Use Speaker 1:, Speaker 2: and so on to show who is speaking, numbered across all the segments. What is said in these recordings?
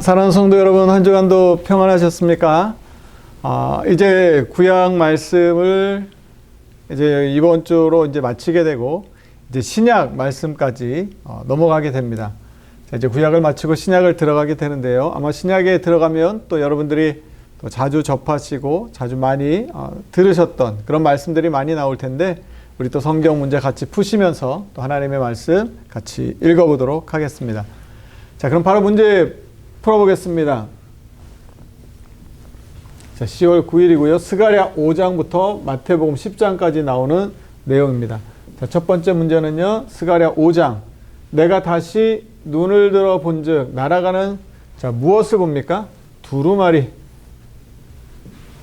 Speaker 1: 사랑하는 성도 여러분, 한 주간도 평안하셨습니까? 아, 이제 구약 말씀을 이제 이번 주로 이제 마치게 되고, 이제 신약 말씀까지 어, 넘어가게 됩니다. 자, 이제 구약을 마치고 신약을 들어가게 되는데요. 아마 신약에 들어가면 또 여러분들이 또 자주 접하시고 자주 많이 어, 들으셨던 그런 말씀들이 많이 나올 텐데, 우리 또 성경 문제 같이 푸시면서 또 하나님의 말씀 같이 읽어보도록 하겠습니다. 자, 그럼 바로 문제 풀어보겠습니다. 자, 10월 9일이고요. 스가랴 5장부터 마태복음 10장까지 나오는 내용입니다. 자, 첫 번째 문제는요. 스가랴 5장. 내가 다시 눈을 들어 본즉 날아가는 자, 무엇을 봅니까? 두루마리.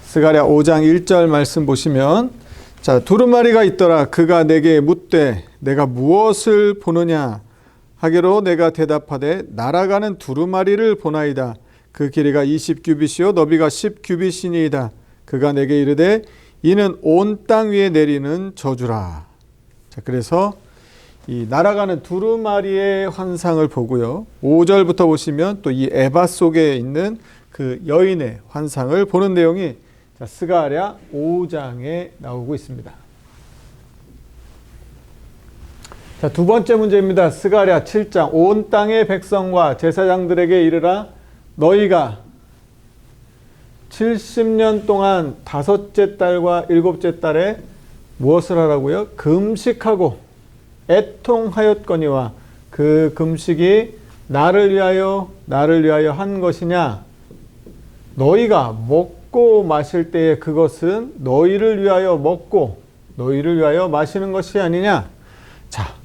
Speaker 1: 스가랴 5장 1절 말씀 보시면 자, 두루마리가 있더라. 그가 내게 묻되 내가 무엇을 보느냐? 하기로 내가 대답하되 날아가는 두루마리를 보나이다. 그 길이가 20규빗이요 너비가 10규빗이니이다. 그가 내게 이르되 이는 온 땅 위에 내리는 저주라. 자, 그래서 이 날아가는 두루마리의 환상을 보고요. 5절부터 보시면 또 이 에바 속에 있는 그 여인의 환상을 보는 내용이 자, 스가랴 5장에 나오고 있습니다. 자, 두 번째 문제입니다. 스가랴 7장. 온 땅의 백성과 제사장들에게 이르라 너희가 70년 동안 다섯째 달과 일곱째 달에 무엇을 하라고요? 금식하고 애통하였거니와 그 금식이 나를 위하여 나를 위하여 한 것이냐? 너희가 먹고 마실 때에 그것은 너희를 위하여 먹고 너희를 위하여 마시는 것이 아니냐? 자,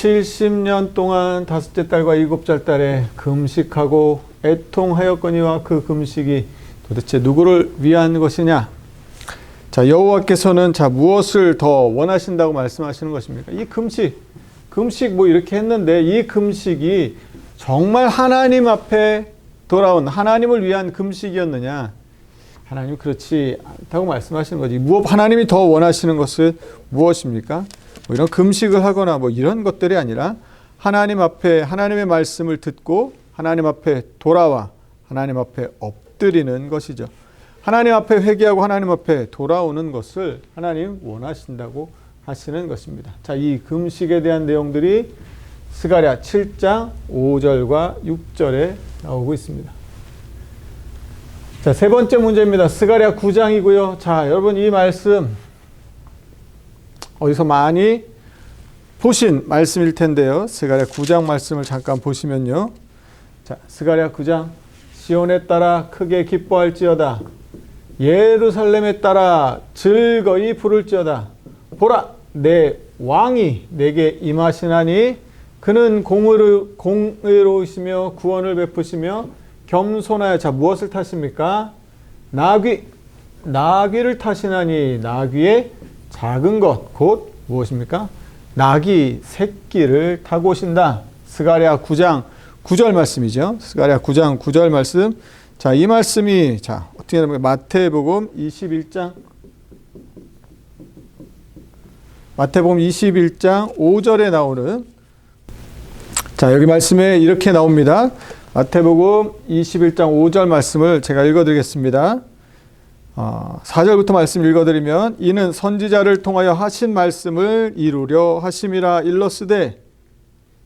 Speaker 1: 70년 동안 다섯째 달과 일곱째 달에 금식하고 애통하였거니와 그 금식이 도대체 누구를 위한 것이냐? 자, 여호와께서는 자 무엇을 더 원하신다고 말씀하시는 것입니까? 이 금식, 금식 뭐 이렇게 했는데 이 금식이 정말 하나님 앞에 돌아온 하나님을 위한 금식이었느냐? 하나님 그렇지 않다고 말씀하시는 거지. 무엇 하나님이 더 원하시는 것은 무엇입니까? 뭐 이런 금식을 하거나 뭐 이런 것들이 아니라 하나님 앞에 하나님의 말씀을 듣고 하나님 앞에 돌아와 하나님 앞에 엎드리는 것이죠. 하나님 앞에 회개하고 하나님 앞에 돌아오는 것을 하나님 원하신다고 하시는 것입니다. 자, 이 금식에 대한 내용들이 스가랴 7장 5절과 6절에 나오고 있습니다. 자, 세 번째 문제입니다. 스가랴 9장이고요. 자, 여러분 이 말씀 어디서 많이 보신 말씀일 텐데요. 스가랴 9장 말씀을 잠깐 보시면요. 자, 스가랴 9장 시온에 따라 크게 기뻐할지어다. 예루살렘에 따라 즐거이 부를지어다. 보라, 내 왕이 내게 임하시나니 그는 공의로, 공의로우시며 구원을 베푸시며 겸손하여 자 무엇을 타십니까? 나귀, 나귀를 타시나니 나귀의 작은 것, 곧 무엇입니까? 나귀 새끼를 타고 오신다. 스가랴 9장 9절 말씀이죠. 스가랴 9장 9절 말씀. 자, 이 말씀이 자, 어떻게 하면 마태복음 21장 마태복음 21장 5절에 나오는 자, 여기 말씀에 이렇게 나옵니다. 마태복음 21장 5절 말씀을 제가 읽어 드리겠습니다. 어, 4절부터 말씀 읽어드리면 이는 선지자를 통하여 하신 말씀을 이루려 하심이라 일러스되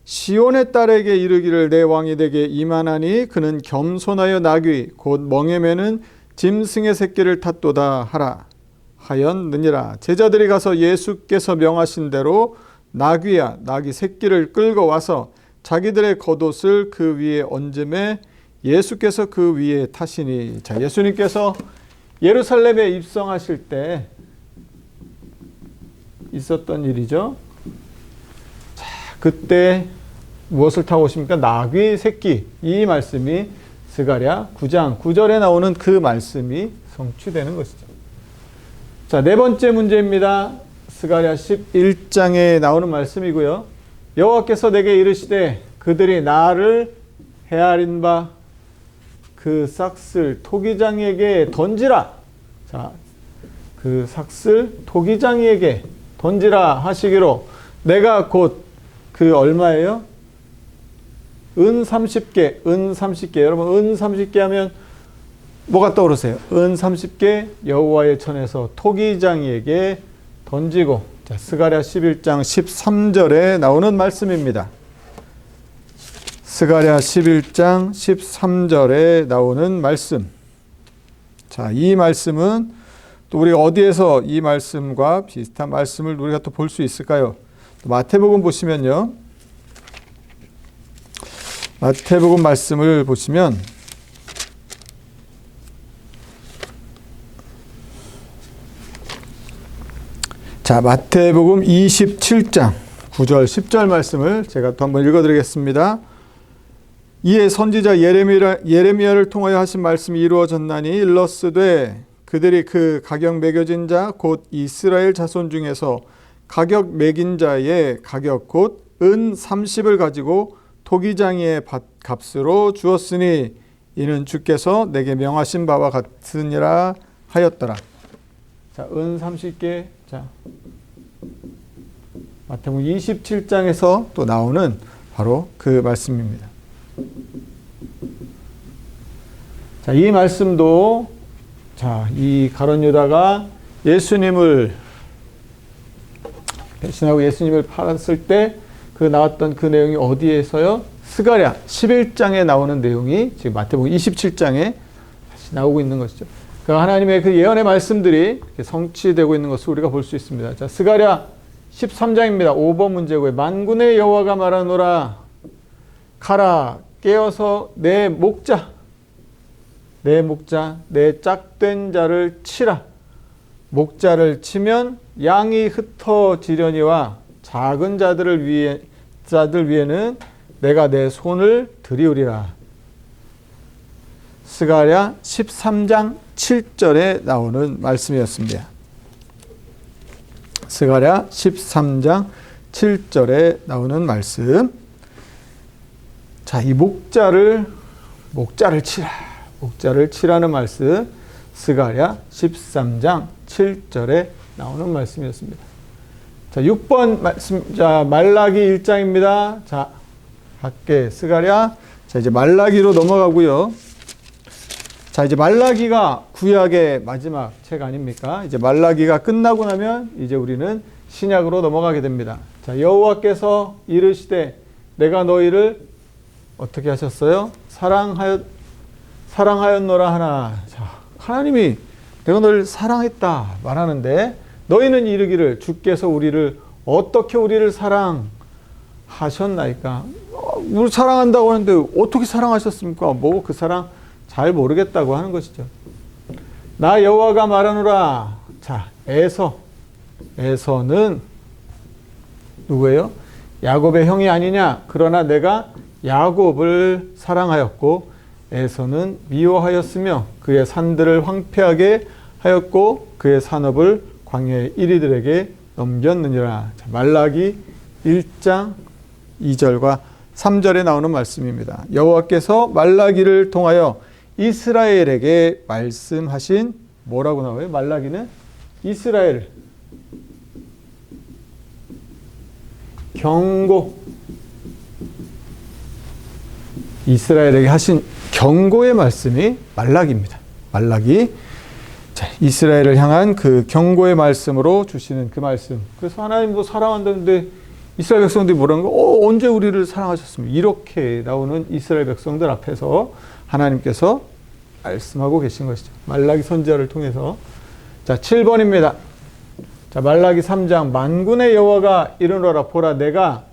Speaker 1: 시온의 딸에게 이르기를 내 왕이 되게 이만하니 그는 겸손하여 나귀 곧 멍에 매는 짐승의 새끼를 탔도다 하라 하였느니라. 제자들이 가서 예수께서 명하신 대로 나귀야 나귀 새끼를 끌고 와서 자기들의 겉옷을 그 위에 얹음에 예수께서 그 위에 타시니. 자 예수님께서 예루살렘에 입성하실 때 있었던 일이죠. 자, 그때 무엇을 타고 오십니까? 나귀 새끼. 이 말씀이 스가랴 9장 9절에 나오는 그 말씀이 성취되는 것이죠. 자, 네 번째 문제입니다. 스가랴 11장에 나오는 말씀이고요. 여호와께서 내게 이르시되 그들이 나를 헤아린 바 그 삭슬 토기장이에게 던지라. 자, 그 삭슬 토기장이에게 던지라 하시기로 내가 곧 그 얼마예요? 은 30개, 은 30개. 여러분 은 30개 하면 뭐가 떠오르세요? 은 30개 여호와의 천에서 토기장이에게 던지고 자, 스가랴 11장 13절에 나오는 말씀입니다. 스가랴 11장 13절에 나오는 말씀. 자, 이 말씀은 또 우리가 어디에서 이 말씀과 비슷한 말씀을 우리가 또 볼 수 있을까요? 마태복음 보시면요. 마태복음 말씀을 보시면 자, 마태복음 27장 9절 10절 말씀을 제가 또 한번 읽어 드리겠습니다. 이에 선지자 예레미야, 예레미야 를 통하여 하신 말씀이 이루어졌나니 일러스되 그들이 그 가격 매겨진 자 곧 이스라엘 자손 중에서 가격 매긴 자의 가격 곧 은 30을 가지고 토기장이의 값으로 주었으니 이는 주께서 내게 명하신 바와 같으니라 하였더라. 자, 은 30개. 자. 마태복음 27장에서 또 나오는 바로 그 말씀입니다. 자, 이 말씀도 자, 이 가론 유다가 예수님을 배신하고 예수님을 팔았을 때 그 나왔던 그 내용이 어디에서요? 스가랴 11장에 나오는 내용이 지금 마태복음 27장에 다시 나오고 있는 것이죠. 그 하나님의 그 예언의 말씀들이 성취되고 있는 것을 우리가 볼 수 있습니다. 자, 스가랴 13장입니다. 5번 문제고요. 만군의 여호와가 말하노라 가라 깨어서 내 목자 내 목자 내 짝된 자를 치라 목자를 치면 양이 흩어지려니와 작은 자들을 위해 자들 위에는 내가 내 손을 들이우리라. 스가랴 13장 7절에 나오는 말씀이었습니다. 스가랴 13장 7절에 나오는 말씀. 자, 이 목자를 목자를 치라. 목자를 치라는 말씀. 스가랴 13장 7절에 나오는 말씀이었습니다. 자, 6번 말씀, 자, 말라기 1장입니다. 자, 밖에 스가랴. 자, 이제 말라기로 넘어가고요. 자, 이제 말라기가 구약의 마지막 책 아닙니까? 이제 말라기가 끝나고 나면 이제 우리는 신약으로 넘어가게 됩니다. 자, 여호와께서 이르시되 내가 너희를 어떻게 하셨어요? 사랑하였 사랑하였노라 하나. 자, 하나님이 내가 너를 사랑했다 말하는데 너희는 이르기를 주께서 우리를 어떻게 우리를 사랑하셨나이까? 어, 우리 사랑한다고 하는데 어떻게 사랑하셨습니까? 뭐 그 사랑 잘 모르겠다고 하는 것이죠. 나 여호와가 말하노라. 자, 에서 에서는 누구예요? 야곱의 형이 아니냐? 그러나 내가 야곱을 사랑하였고 에서는 미워하였으며 그의 산들을 황폐하게 하였고 그의 산업을 광야의 이리들에게 넘겼느니라. 자, 말라기 1장 2절과 3절에 나오는 말씀입니다. 여호와께서 말라기를 통하여 이스라엘에게 말씀하신 뭐라고 나와요? 말라기는 이스라엘 경고 이스라엘에게 하신 경고의 말씀이 말라기입니다. 말라기 자, 이스라엘을 향한 그 경고의 말씀으로 주시는 그 말씀. 그래서 하나님 뭐 사랑한다는데 이스라엘 백성들이 뭐라는 거? 어, 언제 우리를 사랑하셨습니까? 이렇게 나오는 이스라엘 백성들 앞에서 하나님께서 말씀하고 계신 것이죠. 말라기 선지자를 통해서. 자, 7번입니다. 자, 말라기 3장 만군의 여호와가 이르노라 보라 내가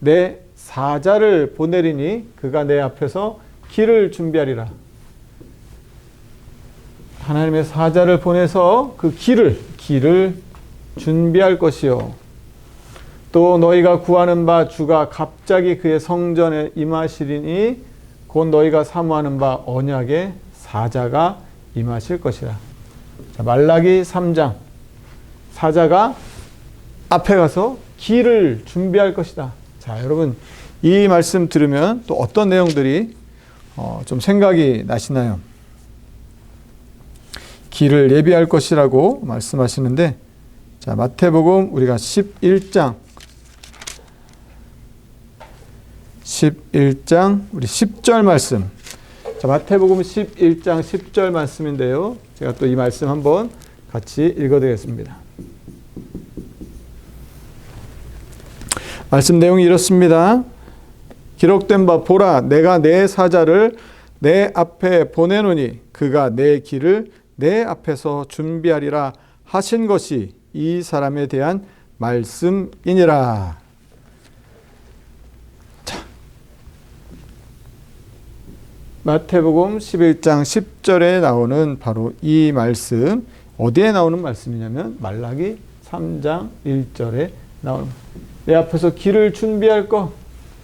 Speaker 1: 내 사자를 보내리니 그가 내 앞에서 길을 준비하리라. 하나님의 사자를 보내서 그 길을 길을 준비할 것이요. 또 너희가 구하는 바 주가 갑자기 그의 성전에 임하시리니 곧 너희가 사모하는 바 언약의 사자가 임하실 것이라. 자, 말라기 3장 사자가 앞에 가서 길을 준비할 것이다. 자, 여러분 이 말씀 들으면 또 어떤 내용들이 어, 좀 생각이 나시나요? 길을 예비할 것이라고 말씀하시는데 자, 마태복음 우리가 11장 11장 우리 10절 말씀. 자, 마태복음 11장 10절 말씀인데요. 제가 또 이 말씀 한번 같이 읽어 드리겠습니다. 말씀 내용이 이렇습니다. 기록된 바 보라 내가 내 사자를 내 앞에 보내노니 그가 내 길을 내 앞에서 준비하리라 하신 것이 이 사람에 대한 말씀이니라. 자. 마태복음 11장 10절에 나오는 바로 이 말씀 어디에 나오는 말씀이냐면 말라기 3장 1절에 나오는 내 앞에서 길을 준비할 거.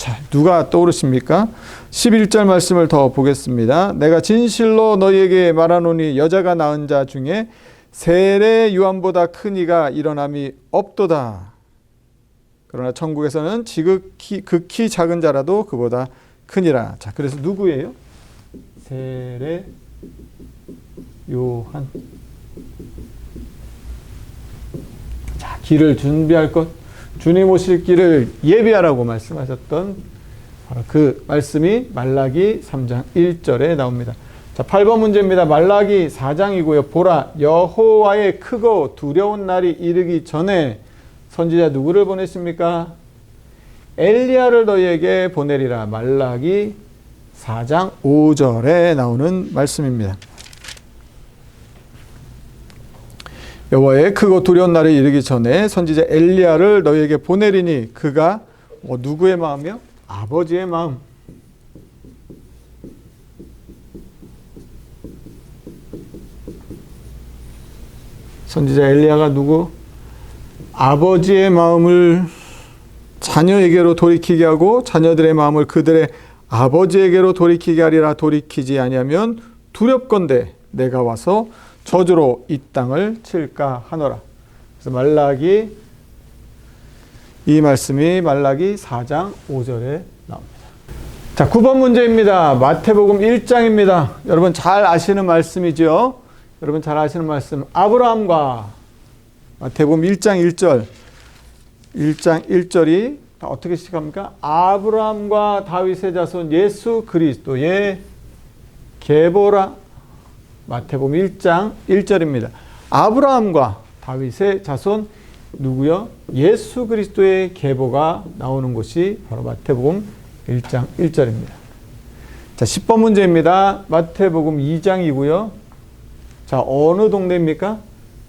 Speaker 1: 자, 누가 떠오르십니까? 11절 말씀을 더 보겠습니다. 내가 진실로 너희에게 말하노니 여자가 낳은 자 중에 세례 요한보다 큰 이가 일어남이 없도다. 그러나 천국에서는 지극히 극히 작은 자라도 그보다 크니라. 자, 그래서 누구예요? 세례 요한. 자, 길을 준비할 것. 주님 오실 길을 예비하라고 말씀하셨던 바로 그 말씀이 말라기 3장 1절에 나옵니다. 자, 8번 문제입니다. 말라기 4장이고요. 보라 여호와의 크고 두려운 날이 이르기 전에 선지자 누구를 보냈습니까? 엘리야를 너희에게 보내리라. 말라기 4장 5절에 나오는 말씀입니다. 여호와의 크고 두려운 날에 이르기 전에 선지자 엘리야를 너희에게 보내리니 그가 뭐 누구의 마음이요? 아버지의 마음. 선지자 엘리야가 누구? 아버지의 마음을 자녀에게로 돌이키게 하고 자녀들의 마음을 그들의 아버지에게로 돌이키게 하리라 돌이키지 아니하면 두렵건대 내가 와서 저주로 이 땅을 칠까 하노라. 그래서 말라기 이 말씀이 말라기 4장 5절에 나옵니다. 자, 9번 문제입니다. 마태복음 1장입니다. 여러분 잘 아시는 말씀이죠? 여러분 잘 아시는 말씀. 아브라함과 마태복음 1장 1절. 1장 1절이 어떻게 시작합니까? 아브라함과 다윗의 자손 예수 그리스도의 계보라 마태복음 1장 1절입니다. 아브라함과 다윗의 자손 누구요? 예수 그리스도의 계보가 나오는 곳이 바로 마태복음 1장 1절입니다. 자, 10번 문제입니다. 마태복음 2장이고요. 자, 어느 동네입니까?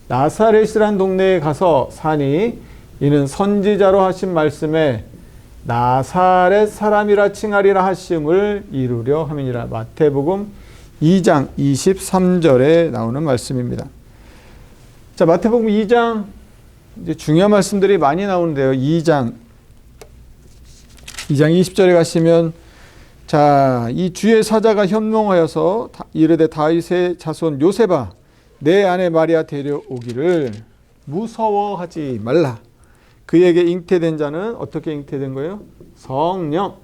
Speaker 1: 나사렛이란 동네에 가서 사니 이는 선지자로 하신 말씀에 나사렛 사람이라 칭하리라 하심을 이루려 함이니라. 마태복음 2장 23절에 나오는 말씀입니다. 자, 마태복음 2장 이제 중요한 말씀들이 많이 나오는데요. 2장 2장 20절에 가시면 자, 이 주의 사자가 현몽하여서 이르되 다윗의 자손 요셉아 내 아내 마리아 데려오기를 무서워하지 말라. 그에게 잉태된 자는 어떻게 잉태된 거예요? 성령.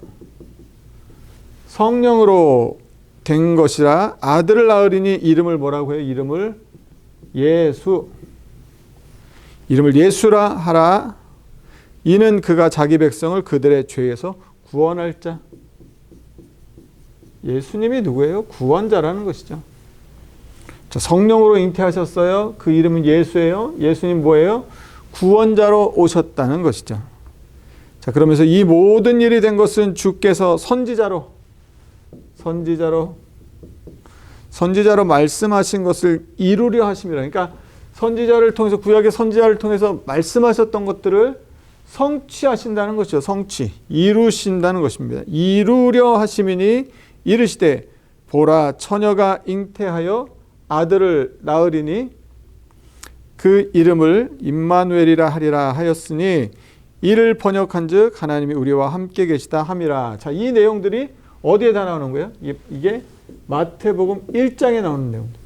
Speaker 1: 성령으로 된 것이라 아들을 낳으리니 이름을 뭐라고 해요? 이름을 예수. 이름을 예수라 하라. 이는 그가 자기 백성을 그들의 죄에서 구원할 자. 예수님이 누구예요? 구원자라는 것이죠. 자, 성령으로 잉태하셨어요. 그 이름은 예수예요. 예수님 뭐예요? 구원자로 오셨다는 것이죠. 자, 그러면서 이 모든 일이 된 것은 주께서 선지자로 선지자로 선지자로 말씀하신 것을 이루려 하심이라. 그러니까 선지자를 통해서 구약의 선지자를 통해서 말씀하셨던 것들을 성취하신다는 것이죠. 성취. 이루신다는 것입니다. 이루려 하심이니 이르시되 보라 처녀가 잉태하여 아들을 낳으리니 그 이름을 임마누엘이라 하리라 하였으니 이를 번역한즉 하나님이 우리와 함께 계시다 함이라. 자, 이 내용들이 어디에 다 나오는 거예요? 이게 마태복음 1장에 나오는 내용들.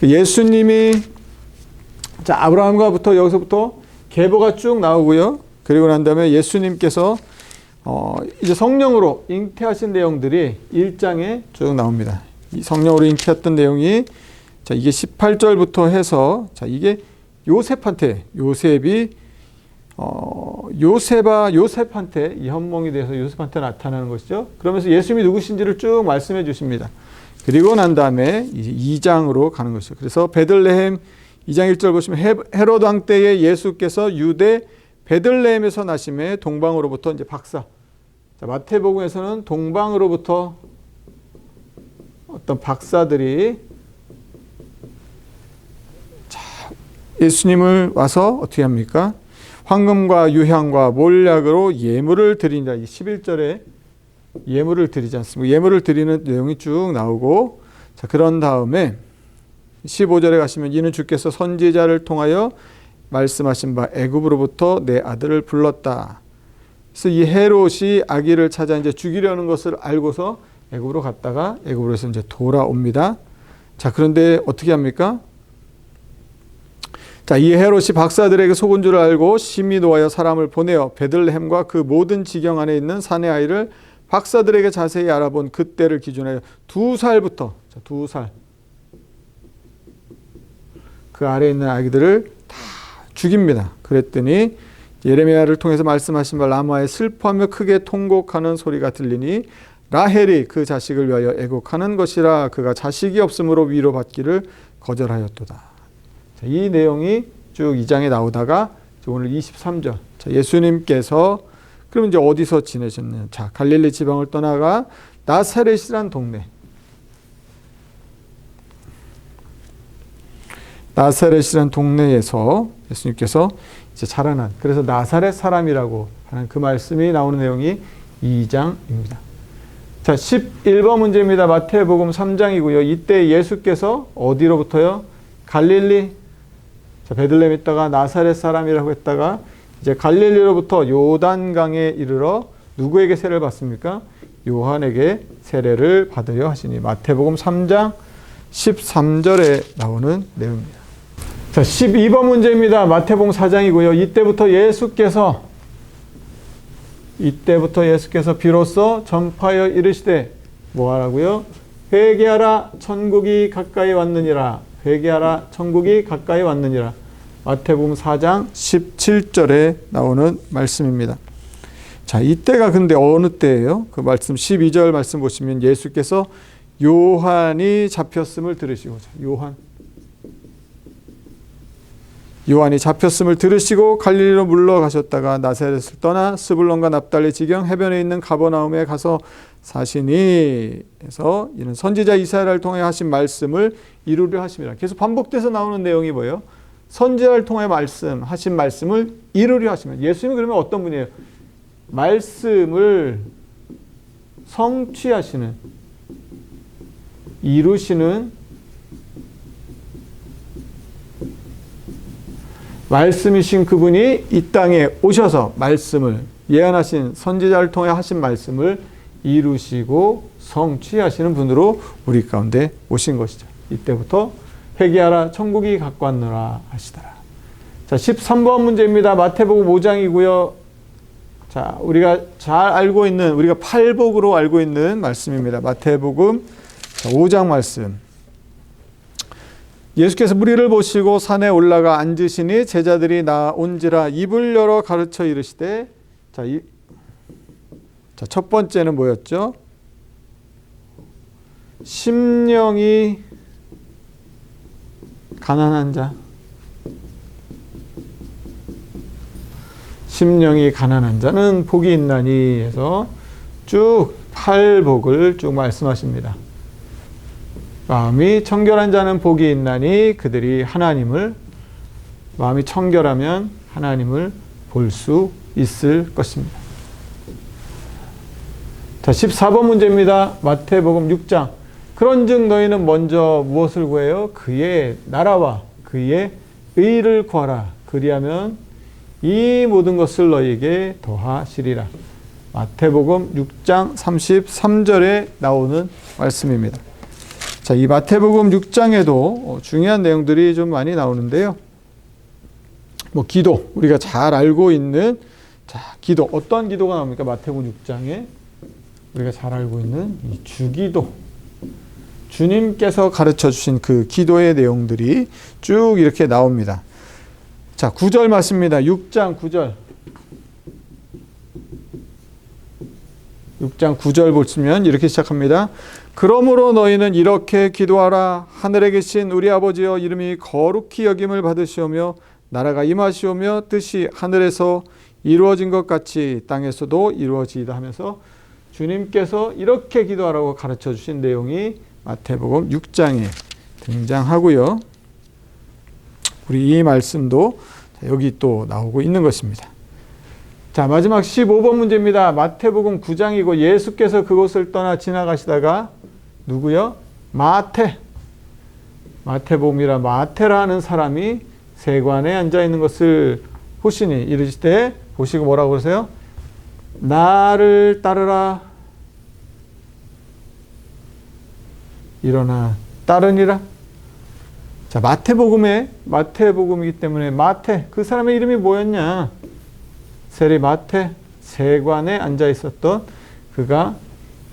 Speaker 1: 그 예수님이 자 아브라함과부터 여기서부터 계보가 쭉 나오고요. 그리고 난 다음에 예수님께서 어, 이제 성령으로 잉태하신 내용들이 1장에 쭉 나옵니다. 이 성령으로 잉태했던 내용이 자 이게 18절부터 해서 자 이게 요셉한테 요셉이 어, 요셉아 요셉한테 이 현몽이 대해서 요셉한테 나타나는 것이죠. 그러면서 예수님이 누구신지를 쭉 말씀해 주십니다. 그리고 난 다음에 이제 2장으로 가는 것이죠. 그래서 베들레헴 2장 1절 보시면 헤- 헤롯 왕 때에 예수께서 유대 베들레헴에서 나심에 동방으로부터 이제 박사. 자, 마태복음에서는 동방으로부터 어떤 박사들이 자, 예수님을 와서 어떻게 합니까? 황금과 유향과 몰약으로 예물을 드린다. 이 11절에 예물을 드리지 않습니까? 예물을 드리는 내용이 쭉 나오고 자, 그런 다음에 15절에 가시면 이는 주께서 선지자를 통하여 말씀하신 바 애굽으로부터 내 아들을 불렀다. 그래서 이 헤롯이 아기를 찾아 이제 죽이려는 것을 알고서 애굽으로 갔다가 애굽으로서 이제 돌아옵니다. 자, 그런데 어떻게 합니까? 자, 이 헤롯이 박사들에게 속은 줄 알고 심히 노하여 사람을 보내어 베들레헴과 그 모든 지경 안에 있는 사내 아이를 박사들에게 자세히 알아본 그때를 기준하여 두 살부터 자, 두 살. 그 아래에 있는 아기들을 다 죽입니다. 그랬더니 예레미야를 통해서 말씀하신 바 라마에 슬퍼하며 크게 통곡하는 소리가 들리니 라헬이 그 자식을 위하여 애곡하는 것이라 그가 자식이 없으므로 위로받기를 거절하였도다. 자, 이 내용이 쭉 2장에 나오다가 오늘 23절. 자, 예수님께서 그럼 이제 어디서 지내셨느냐? 자, 갈릴리 지방을 떠나가 나사렛이란 동네. 나사렛이란 동네에서 예수님께서 이제 자라난 그래서 나사렛 사람이라고 하는 그 말씀이 나오는 내용이 2장입니다. 자, 11번 문제입니다. 마태복음 3장이고요. 이때 예수께서 어디로부터요? 갈릴리 자, 베들레헴 있다가 나사렛 사람이라고 했다가 이제 갈릴리로부터 요단강에 이르러 누구에게 세례를 받습니까? 요한에게 세례를 받으려 하시니 마태복음 3장 13절에 나오는 내용입니다. 자, 12번 문제입니다. 마태복음 4장이고요. 이때부터 예수께서 이때부터 예수께서 비로소 전파하여 이르시되 뭐 하라고요? 회개하라 천국이 가까이 왔느니라. 회개하라 천국이 가까이 왔느니라. 마태복음 4장 17절에 나오는 말씀입니다. 자, 이때가 근데 어느 때예요? 그 말씀 12절 말씀 보시면 예수께서 요한이 잡혔음을 들으시고 요한 요한이 잡혔음을 들으시고 갈릴리로 물러가셨다가 나사렛을 떠나 스불론과 납달리 지경 해변에 있는 가버나움에 가서 사시니 해서 이는 선지자 이사야를 통해 하신 말씀을 이루려 하심이라. 계속 반복돼서 나오는 내용이 뭐예요? 선지자를 통해 말씀 하신 말씀을 이루려 하시면 예수님이 그러면 어떤 분이에요? 말씀을 성취하시는 이루시는 말씀이신 그분이 이 땅에 오셔서 말씀을 예언하신 선지자를 통해 하신 말씀을 이루시고 성취하시는 분으로 우리 가운데 오신 것이죠. 이때부터 회개하라 천국이 갖고 왔노라 하시더라. 자, 13번 문제입니다. 마태복음 5장이고요. 자, 우리가 잘 알고 있는 우리가 팔복으로 알고 있는 말씀입니다. 마태복음 5장 말씀. 예수께서 무리를 보시고 산에 올라가 앉으시니 제자들이 나온지라 입을 열어 가르쳐 이르시되 자, 이, 자, 첫 번째는 뭐였죠? 심령이 가난한 자. 심령이 가난한 자는 복이 있나니 해서 쭉 팔복을 쭉 말씀하십니다. 마음이 청결한 자는 복이 있나니 그들이 하나님을 마음이 청결하면 하나님을 볼 수 있을 것입니다. 자, 14번 문제입니다. 마태복음 6장. 그런즉 너희는 먼저 무엇을 구해요? 그의 나라와 그의 의를 구하라. 그리하면 이 모든 것을 너희에게 더하시리라. 마태복음 6장 33절에 나오는 말씀입니다. 자, 이 마태복음 6장에도 중요한 내용들이 좀 많이 나오는데요. 뭐 기도 우리가 잘 알고 있는 자, 기도 어떤 기도가 나옵니까? 마태복음 6장에 우리가 잘 알고 있는 이 주기도 주님께서 가르쳐 주신 그 기도의 내용들이 쭉 이렇게 나옵니다. 자, 9절 맞습니다. 6장 9절. 6장 9절 보시면 이렇게 시작합니다. 그러므로 너희는 이렇게 기도하라. 하늘에 계신 우리 아버지여 이름이 거룩히 여김을 받으시오며 나라가 임하시오며 뜻이 하늘에서 이루어진 것 같이 땅에서도 이루어지이다 하면서 주님께서 이렇게 기도하라고 가르쳐 주신 내용이 마태복음 6장에 등장하고요. 우리 이 말씀도 여기 또 나오고 있는 것입니다. 자, 마지막 15번 문제입니다. 마태복음 9장이고 예수께서 그곳을 떠나 지나가시다가 누구요? 마태. 마태복음이라 마태라는 사람이 세관에 앉아 있는 것을 보시니 이르실 때 보시고 뭐라고 그러세요? 나를 따르라. 일어나 따르니라. 자, 마태복음에 마태복음이기 때문에 마태 그 사람의 이름이 뭐였냐? 세리 마태 세관에 앉아 있었던 그가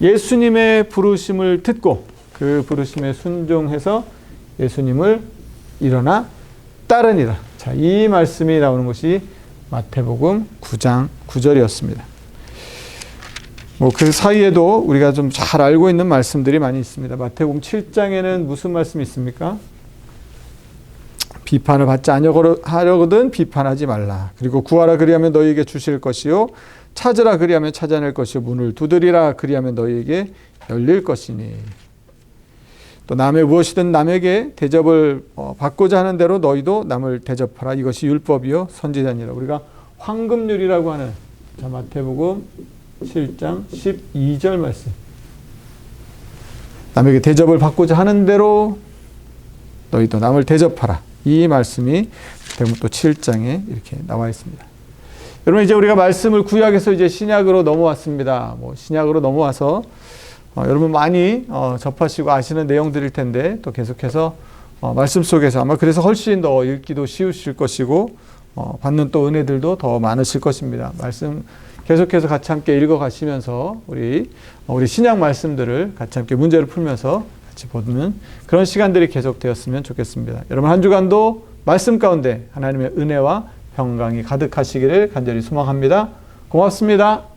Speaker 1: 예수님의 부르심을 듣고 그 부르심에 순종해서 예수님을 일어나 따르니라. 자, 이 말씀이 나오는 것이 마태복음 9장 9절이었습니다. 뭐 그 사이에도 우리가 좀 잘 알고 있는 말씀들이 많이 있습니다. 마태복음 7장에는 무슨 말씀이 있습니까? 비판을 받지 아니하려거든 비판하지 말라. 그리고 구하라 그리하면 너희에게 주실 것이요 찾으라 그리하면 찾아낼 것이요 문을 두드리라 그리하면 너희에게 열릴 것이니. 또 남의 무엇이든 남에게 대접을 어, 받고자 하는 대로 너희도 남을 대접하라. 이것이 율법이요 선지자니라. 우리가 황금률이라고 하는 자 마태복음 7장 12절 말씀. 남에게 대접을 받고자 하는 대로 너희도 남을 대접하라. 이 말씀이 대목도 7장에 이렇게 나와 있습니다. 여러분 이제 우리가 말씀을 구약에서 이제 신약으로 넘어왔습니다. 뭐 신약으로 넘어와서 어, 여러분 많이 어, 접하시고 아시는 내용들일 텐데 또 계속해서 어, 말씀 속에서 아마 그래서 훨씬 더 읽기도 쉬우실 것이고 어, 받는 또 은혜들도 더 많으실 것입니다. 말씀 계속해서 같이 함께 읽어가시면서 우리 어, 우리 신약 말씀들을 같이 함께 문제를 풀면서 같이 보는 그런 시간들이 계속되었으면 좋겠습니다. 여러분 한 주간도 말씀 가운데 하나님의 은혜와 평강이 가득하시기를 간절히 소망합니다. 고맙습니다.